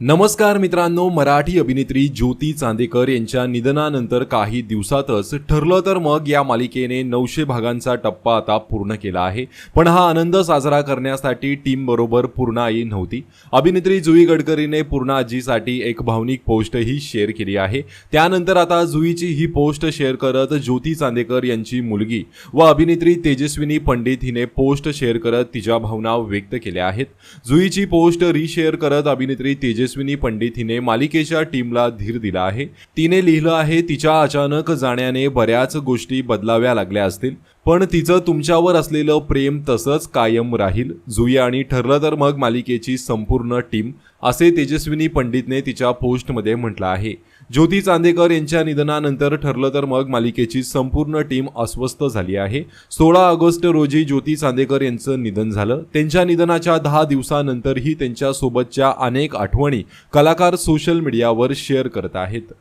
नमस्कार मित्रांनो मराठी अभिनेत्री ज्योती चांदेकर यांच्या निधनानंतर काही दिवसातच ठरलं तर मग या मालिकेने नऊशे भागांचा टप्पा आता पूर्ण केला आहे. पण हा आनंद साजरा करण्यासाठी टीम बरोबर पूर्णाई नव्हती. अभिनेत्री जुई गडकरीने पूर्णा आजीसाठी एक भावनिक पोस्टही शेअर केली आहे. त्यानंतर आता जुईची ही पोस्ट शेअर करत ज्योती चांदेकर यांची मुलगी व अभिनेत्री तेजस्विनी पंडित हिने पोस्ट शेअर करत तिच्या भावना व्यक्त केल्या आहेत. जुईची पोस्ट रिशेअर करत अभिनेत्री तेजस्विनी पंडित हिने मालिकेच्या टीमला धीर दिला आहे. तिने लिहिलं आहे तिच्या अचानक जाण्याने बऱ्याच गोष्टी बदलाव्या लागल्या असतील. पण तिचं तुमच्यावर असलेलं प्रेम तसंच कायम राहील. जुई आणि ठरलं तर मग मालिकेची संपूर्ण टीम असे तेजस्विनी पंडितने तिच्या पोस्टमध्ये म्हटलं आहे. ज्योती चांदेकर यांच्या निधनानंतर ठरलं तर मग मालिकेची संपूर्ण टीम अस्वस्थ झाली आहे. सोळा ऑगस्ट रोजी ज्योती चांदेकर यांचं निधन झालं. त्यांच्या निधनाच्या दहा दिवसानंतरही त्यांच्यासोबतच्या अनेक आठवणी कलाकार सोशल मीडियावर शेअर करत आहेत.